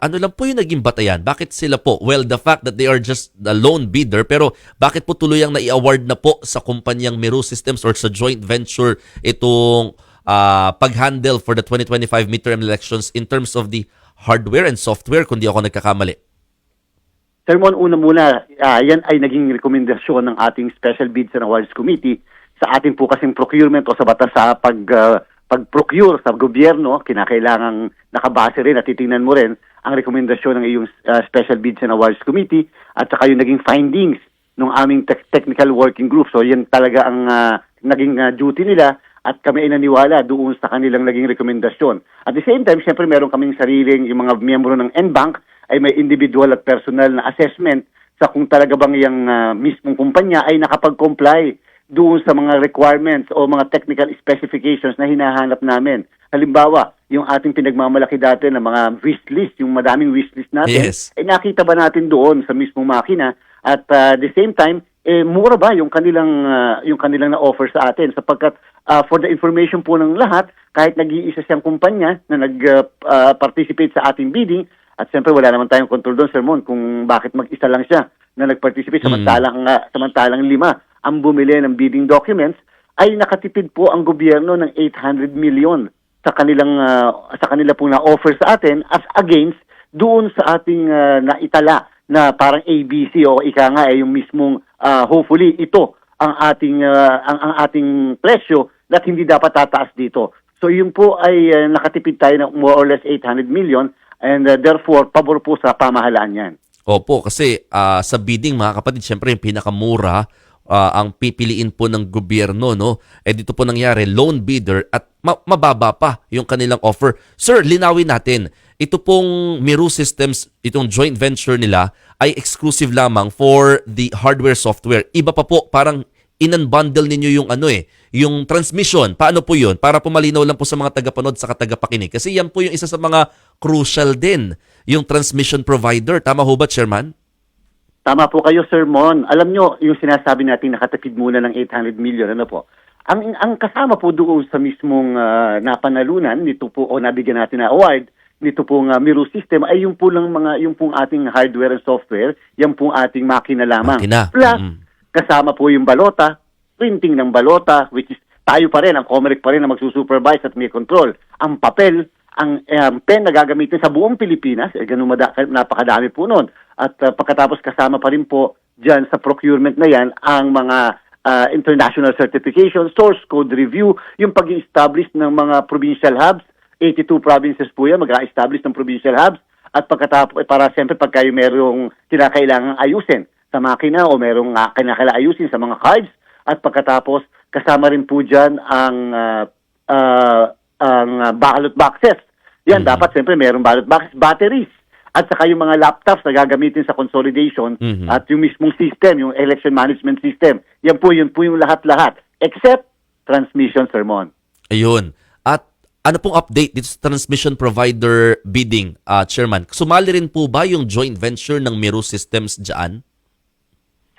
Ano lang po yung naging batayan? Bakit sila po? Well, the fact that they are just the lone bidder, pero bakit po tuluyang na-award na po sa kumpanyang Meru Systems or sa joint venture itong ah, pag-handle for the 2025 midterm elections in terms of the hardware and software, kung di ako nagkakamali? Sir Mon, una muna, ah, yan ay naging rekomendasyon ng ating Special Bids and Awards Committee sa ating po kasing procurement o sa batas sa pag, ah, pag-procure sa gobyerno, kinakailangang nakabase rin at titingnan mo rin ang rekomendasyon ng iyong ah, Special Bids and Awards Committee at saka yung naging findings ng aming tech- technical working group. So yan talaga ang ah, naging ah, duty nila at kami ay naniwala doon sa kanilang naging rekomendasyon. At the same time, siyempre meron kaming sariling yung mga miyembro ng NBank ay may individual at personal na assessment sa kung talaga bang yung ah, mismong kumpanya ay nakapag-comply doon sa mga requirements o mga technical specifications na hinahanap namin. Halimbawa, yung ating pinagmamalaki dati ng mga wish list, yung madaming wish list natin, Yes. eh nakita ba natin doon sa mismong makina at uh, the same time eh mura ba yung kanilang uh, yung kanilang na-offer sa atin sapagkat uh, for the information po ng lahat kahit nag-iisa siyang kumpanya na nag-participate sa ating bidding at siyempre wala naman tayong control doon Sir Mon kung bakit mag-isa lang siya na nag-participate samantalang uh, samantalang lima ang bumili ng bidding documents ay nakatipid po ang gobyerno ng 800 million sa kanilang uh, sa kanila pong na-offer sa atin as against doon sa ating uh, naitala na parang ABC o ika nga ay yung mismong uh, hopefully ito ang ating uh, ang, ang ating presyo na hindi dapat tataas dito. So yun po ay uh, nakatipid tayo ng more or less 800 million and uh, therefore pabor po sa pamahalaan yan. Opo, kasi ah, sa bidding mga kapatid, syempre yung pinakamura ah, ang pipiliin po ng gobyerno, no? Eh dito po nangyari, loan bidder at ma- mababa pa yung kanilang offer. Sir, linawin natin, ito pong Miru Systems, itong joint venture nila ay exclusive lamang for the hardware software. Iba pa po, parang in-unbundle ninyo yung ano eh, yung transmission. Paano po yun? Para po lang po sa mga tagapanood sa tagapakinig. Kasi yan po yung isa sa mga crucial din, yung transmission provider. Tama ho ba, Chairman? Tama po kayo, Sir Mon. Alam nyo, yung sinasabi natin nakatipid muna ng 800 million, ano po? Ang, ang kasama po doon sa mismong ah, napanalunan, nito po o nabigyan natin na award, nito pong uh, Miru System ay yung po lang mga yung pong ating hardware and software, yan pong ating makina lamang. Makina. Plus, Mm. kasama po yung balota, printing ng balota, which is tayo pa rin, ang Comelec pa rin na magsusupervise at may control. Ang papel, ang um, pen na gagamitin sa buong Pilipinas, eh, ganun mada- napakadami po nun. At uh, pagkatapos kasama pa rin po dyan sa procurement na yan ang mga uh, international certification, source code review, yung pag establish ng mga provincial hubs, 82 provinces po yan, mag-establish ng provincial hubs, at pagkatapos, eh, para siyempre pagka yung merong kinakailangang ayusin sa makina o merong uh, kinakailangang ayusin sa mga cards, at pagkatapos kasama rin po dyan ang ah, ah, ang ah, ballot boxes. Yan, dapat siyempre merong ballot boxes, batteries, at saka yung mga laptops na gagamitin sa consolidation Mhm. at yung mismong system, yung election management system. Yan po, yun po yung lahat-lahat. Except transmission sermon. Ayun. At ano pong update dito sa transmission provider bidding, ah, Chairman? Sumali rin po ba yung joint venture ng Miru Systems dyan?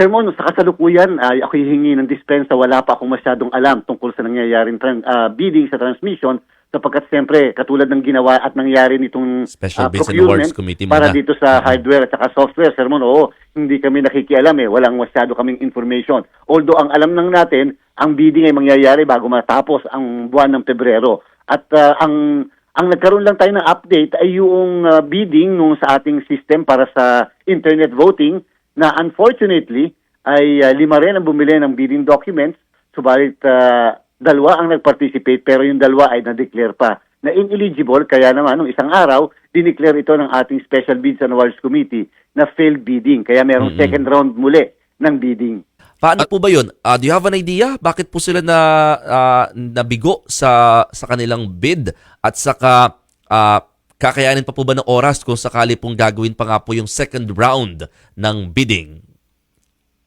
Sir Mon, sa kasalukuyan, ay ako hihingi ng dispensa. Wala pa akong masyadong alam tungkol sa nangyayaring ah, bidding sa transmission sapagkat siyempre, katulad ng ginawa at nangyari nitong Special ah, Bids and Awards Committee para muna. dito sa hardware at saka software, Sir Mon, oo, hindi kami nakikialam eh. Walang masyado kaming information. Although ang alam lang natin, ang bidding ay mangyayari bago matapos ang buwan ng Pebrero. At ah, ang ang nagkaroon lang tayo ng update ay yung ah, bidding nung sa ating system para sa internet voting na unfortunately ay ah, lima rin ang bumili ng bidding documents subalit ah, dalawa ang nag-participate pero yung dalawa ay na-declare pa na ineligible kaya naman nung isang araw dineclare ito ng ating Special Bids and Awards Committee na failed bidding kaya merong Mm-mm. second round muli ng bidding. Paano po ba yun? Ah, do you have an idea? Bakit po sila na ah, nabigo sa sa kanilang bid at saka ah, kakayanin pa po ba ng oras kung sakali pong gagawin pa nga po yung second round ng bidding?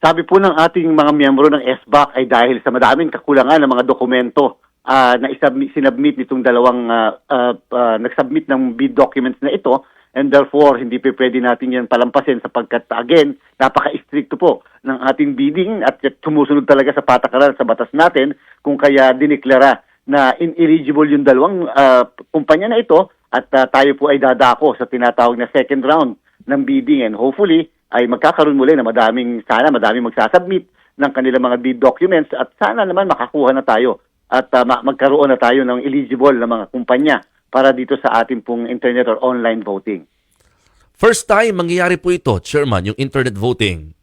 Sabi po ng ating mga miyembro ng SBAC ay dahil sa madaming kakulangan ng mga dokumento ah, na isubmit, sinubmit nitong dalawang ah, ah, ah, nagsubmit ng bid documents na ito and therefore hindi pa pwede natin yan palampasin sapagkat again napaka-stricto po ng ating bidding at sumusunod talaga sa patakaran sa batas natin kung kaya dineklara na ineligible yung dalawang ah, kumpanya na ito at ah, tayo po ay dadako sa tinatawag na second round ng bidding and hopefully ay magkakaroon muli na madaming sana madaming magsasubmit ng kanilang mga bid documents at sana naman makakuha na tayo at ma- magkaroon na tayo ng eligible na mga kumpanya para dito sa ating pong internet or online voting. First time mangyayari po ito, Chairman, yung internet voting.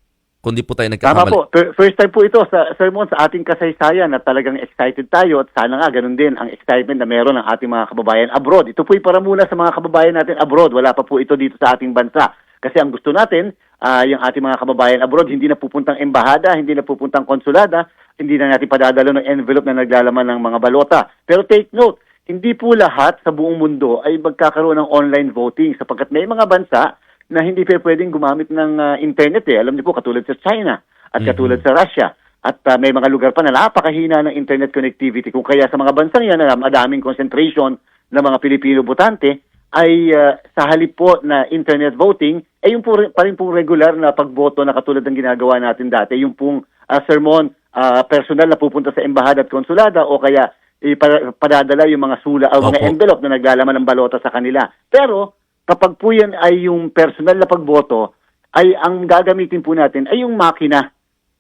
Kundi po tayo Tama nagkakamali. po. Fir- First time po ito sa sermon sa ating kasaysayan na talagang excited tayo at sana nga ganun din ang excitement na meron ng ating mga kababayan abroad. Ito po'y para muna sa mga kababayan natin abroad. Wala pa po ito dito sa ating bansa. Kasi ang gusto natin, ah, yung ating mga kababayan abroad, hindi na pupuntang embahada, hindi na pupuntang konsulada, hindi na natin padadalo ng envelope na naglalaman ng mga balota. Pero take note, hindi po lahat sa buong mundo ay magkakaroon ng online voting sapagkat may mga bansa na hindi pa pwedeng gumamit ng ah, internet eh. Alam niyo po, katulad sa China at katulad sa Russia. At ah, may mga lugar pa na napakahina ng internet connectivity. Kung kaya sa mga bansang yan na madaming concentration ng mga Pilipino botante, ay ah, sa halip po na internet voting, ay yung po, pa rin pong regular na pagboto na katulad ng ginagawa natin dati. Yung pong ah, sermon, ah, personal na pupunta sa embahada at konsulada o kaya ipa- padadala yung mga sula o mga envelope na naglalaman ng balota sa kanila. Pero kapag po yan ay yung personal na pagboto, ay ang gagamitin po natin ay yung makina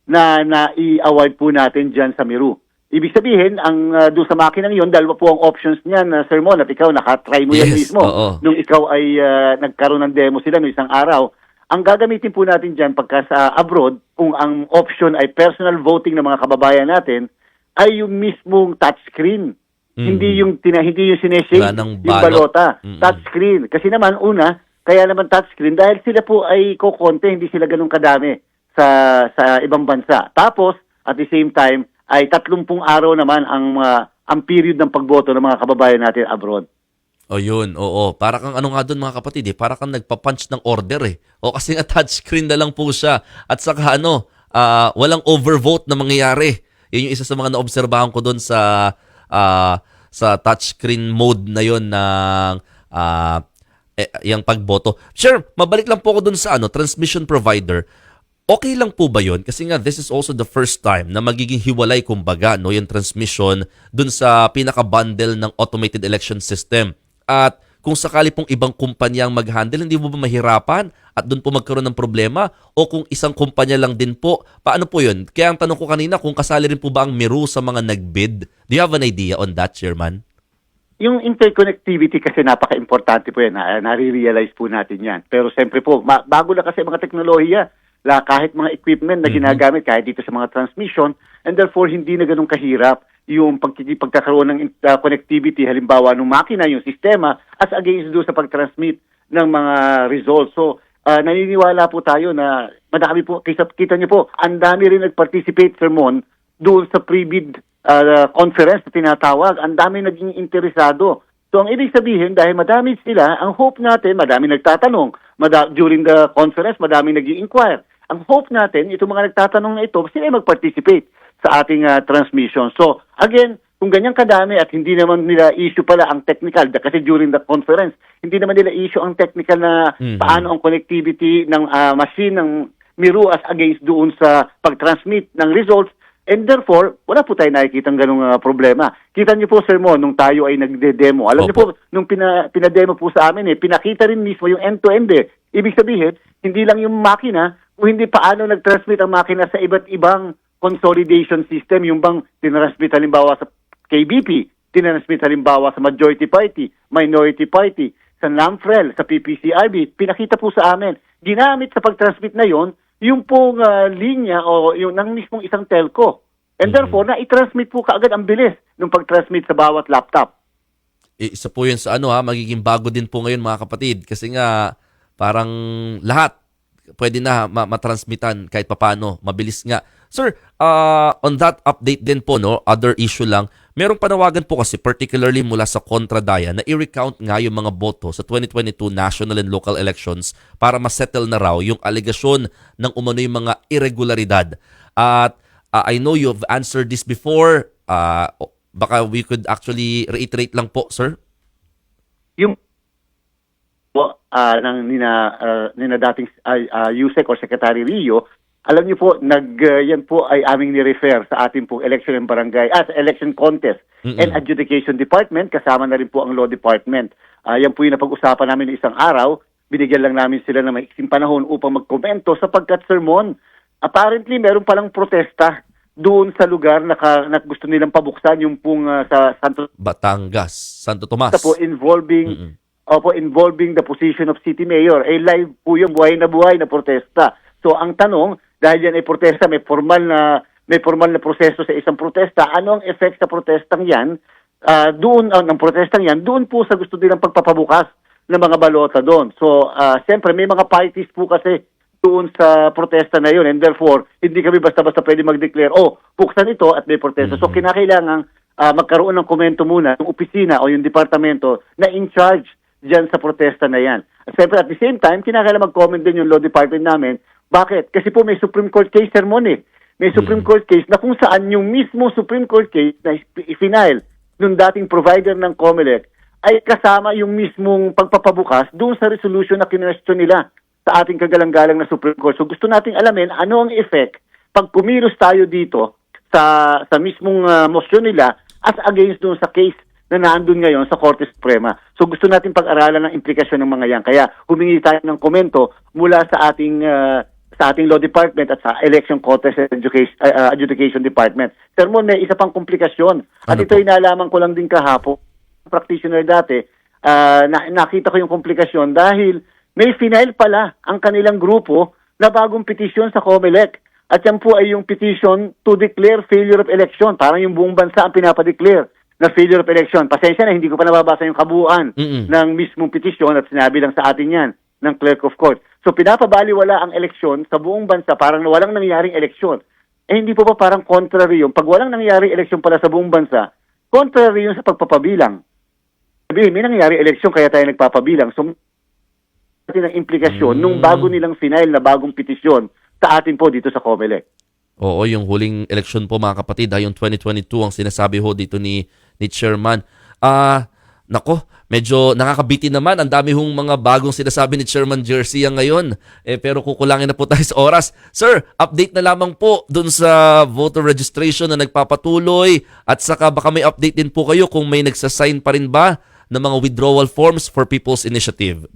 na na-i-award po natin dyan sa Miru. Ibig sabihin, ang uh, doon sa makinang yon dalawa po ang options niyan na sermon at ikaw nakatry mo yan Yes, mismo. oo. Nung ikaw ay ah, nagkaroon ng demo sila no isang araw, ang gagamitin po natin dyan pagka sa abroad, kung ang option ay personal voting ng mga kababayan natin, ay yung mismong touchscreen. Mm. Hindi yung tina, hindi yung sineshake yung balot. balota. Mm-mm. Touchscreen. Kasi naman una, kaya naman touchscreen dahil sila po ay kokonte, hindi sila ganun kadami sa sa ibang bansa. Tapos at the same time ay 30 araw naman ang mga ang period ng pagboto ng mga kababayan natin abroad. O yun, oo. Para kang ano nga doon mga kapatid eh, para kang nagpa-punch ng order eh. O kasi nga touchscreen na lang po siya. At saka ano, ah, walang overvote na mangyayari. Yun yung isa sa mga naobserbahan ko doon sa ah, sa touchscreen mode na yon ng ah, eh, yung pagboto. Sure, mabalik lang po ako doon sa ano, transmission provider. Okay lang po ba yun? Kasi nga, this is also the first time na magiging hiwalay kumbaga no, yung transmission dun sa pinaka-bundle ng automated election system. At kung sakali pong ibang kumpanya ang mag-handle, hindi mo ba mahirapan at doon po magkaroon ng problema? O kung isang kumpanya lang din po, paano po yun? Kaya ang tanong ko kanina, kung kasali rin po ba ang Miru sa mga nag-bid? Do you have an idea on that, Chairman? Yung interconnectivity kasi napaka-importante po yan. Na, nare-realize po natin yan. Pero siyempre po, bago na kasi mga teknolohiya, la, kahit mga equipment na ginagamit, kahit dito sa mga transmission, and therefore hindi na ganun kahirap yung pagkiki- pagkakaroon ng uh, connectivity, halimbawa ng makina, yung sistema, as against do sa pag-transmit ng mga results. So, ah, naniniwala po tayo na madami po, kita, kita niyo po, ang dami rin nag-participate, Sir Mon, doon sa pre-bid uh, conference na tinatawag, ang dami naging interesado. So ang ibig sabihin, dahil madami sila, ang hope natin, madami nagtatanong, mada- during the conference, madami nag inquire Ang hope natin, itong mga nagtatanong na ito, sila ay mag-participate sa ating uh, transmission. So again, kung ganyan kadami at hindi naman nila issue pala ang technical, kasi during the conference, hindi naman nila issue ang technical na Mhm. paano ang connectivity ng uh, machine ng Miru as against doon sa pag-transmit ng results, And therefore, wala po tayo nakikitang ganung ah, problema. Kita niyo po, Sir Mo, nung tayo ay nagde-demo. Alam niyo po, nung pina, pinademo po sa amin, eh, pinakita rin mismo yung end-to-end eh. Ibig sabihin, hindi lang yung makina, hindi paano nag-transmit ang makina sa iba't ibang consolidation system. Yung bang tinransmit halimbawa sa KBP, tinransmit halimbawa sa majority party, minority party, sa NAMFREL, sa PPCRB, pinakita po sa amin. Ginamit sa pag-transmit na yon yung pong ah, linya o yung ng mismong isang telco. And therefore, na-transmit po kaagad ang bilis ng pag-transmit sa bawat laptop. I- isa po yun sa ano ha, magiging bago din po ngayon mga kapatid. Kasi nga, parang lahat pwede na ma- matransmitan kahit papano. Mabilis nga. Sir, uh, on that update din po, no, other issue lang, merong panawagan po kasi particularly mula sa Kontradaya na i-recount nga yung mga boto sa 2022 national and local elections para masettle na raw yung alegasyon ng umano yung mga irregularidad. At uh, I know you've answered this before. Uh, baka we could actually reiterate lang po, sir. Yung po ah, ng nina, ah, nina dating uh, Yusek or Secretary Rio alam niyo po, nag, uh, yan po ay aming ni-refer sa ating pong election and barangay, as election contest Mm-mm. and adjudication department, kasama na rin po ang law department. Ah, yan po yung napag-usapan namin isang araw. Binigyan lang namin sila ng maiksing panahon upang magkomento sapagkat sermon. Apparently, meron palang protesta doon sa lugar na, ka, na gusto nilang pabuksan yung pong ah, sa Santo Batangas, Santo Tomas. po involving Mm-mm. Opo involving the position of city mayor. Eh live po yung buhay na buhay na protesta. So ang tanong, dahil yan ay protesta, may formal na may formal na proseso sa isang protesta, ano ang effect sa protestang yan? Ah, doon ang ng protestang yan, doon po sa gusto nilang pagpapabukas ng mga balota doon. So, ah, siyempre may mga parties po kasi doon sa protesta na yun and therefore hindi kami basta-basta pwede mag-declare oh, buksan ito at may protesta. So Mhm. kinakailangan ah, magkaroon ng komento muna yung opisina o yung departamento na in charge diyan sa protesta na yan. At siyempre at the same time, kinakailangan mag-comment din yung law department namin. Bakit? Kasi po may Supreme Court case sermon eh. May Supreme Mhm. Court case na kung saan yung mismo Supreme Court case na i-final nung dating provider ng COMELEC ay kasama yung mismong pagpapabukas doon sa resolution na kinwestiyon nila sa ating kagalang-galang na Supreme Court. So gusto nating alamin ano ang effect pag kumilos tayo dito sa sa mismong ah, motion nila as against doon sa case na naandun ngayon sa Korte Suprema. So gusto natin pag-aralan ng implikasyon ng mga yan. Kaya humingi tayo ng komento mula sa ating ah, sa ating Law Department at sa Election Contest and Education, ah, ah, Adjudication Department. Sir Mon, may isa pang komplikasyon. At Ano ito ay nalaman ko lang din kahapon practitioner dati, ah, na, nakita ko yung komplikasyon dahil may final pala ang kanilang grupo na bagong petisyon sa COMELEC. At yan po ay yung petition to declare failure of election. Parang yung buong bansa ang pinapadeclare na failure of election. Pasensya na, hindi ko pa nababasa yung kabuuan Mm-mm. ng mismong petisyon at sinabi lang sa atin yan ng clerk of court. So pinapabaliwala ang eleksyon sa buong bansa parang walang nangyaring eleksyon. Eh hindi po ba parang contrary yun? Pag walang nangyaring eleksyon pala sa buong bansa, contrary yun sa pagpapabilang. Sabihin, may nangyari eleksyon kaya tayo nagpapabilang. So, natin ang implikasyon Mm. nung bago nilang final na bagong petisyon sa atin po dito sa COMELEC. Oo, yung huling election po mga kapatid, ah, yung 2022 ang sinasabi ho dito ni ni Chairman. Ah, nako, medyo nakakabiti naman. Ang dami hong mga bagong sinasabi ni Chairman Jersey ngayon. Eh, pero kukulangin na po tayo sa oras. Sir, update na lamang po dun sa voter registration na nagpapatuloy at saka baka may update din po kayo kung may nagsasign pa rin ba ng mga withdrawal forms for People's Initiative.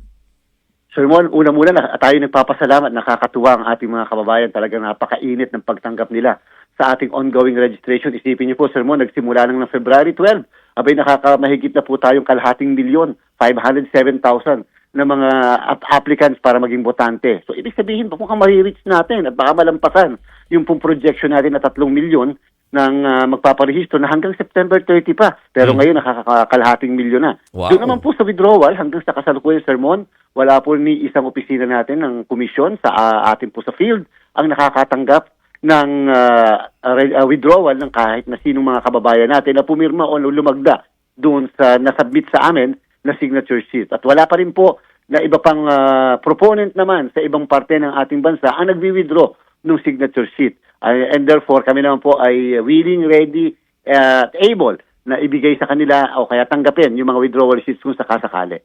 Sir Mon, una muna na tayo nagpapasalamat, nakakatuwa ang ating mga kababayan. Talagang napakainit ng pagtanggap nila sa ating ongoing registration. Isipin niyo po, Sir Mon, nagsimula lang ng February 12. Abay, nakakamahigit na po tayong kalahating milyon, 507,000 na mga ap- applicants para maging botante. So, ibig sabihin, baka marireach natin at baka malampasan yung pong projection natin na 3 milyon ng ah, magpaparehistro na hanggang September 30 pa. Pero Hmm. ngayon, nakakalahating milyon na. Wow. Doon naman po sa withdrawal, hanggang sa kasalukuyan sermon, wala po ni isang opisina natin ng komisyon sa ah, atin po sa field ang nakakatanggap ng re- ah, withdrawal ng kahit na sinong mga kababayan natin na pumirma o lumagda doon sa nasubmit sa amin na signature sheet. At wala pa rin po na iba pang ah, proponent naman sa ibang parte ng ating bansa ang nagwi-withdraw ng signature sheet. Ay- and therefore, kami naman po ay willing, ready, at able na ibigay sa kanila o kaya tanggapin yung mga withdrawal sheets kung sakasakali.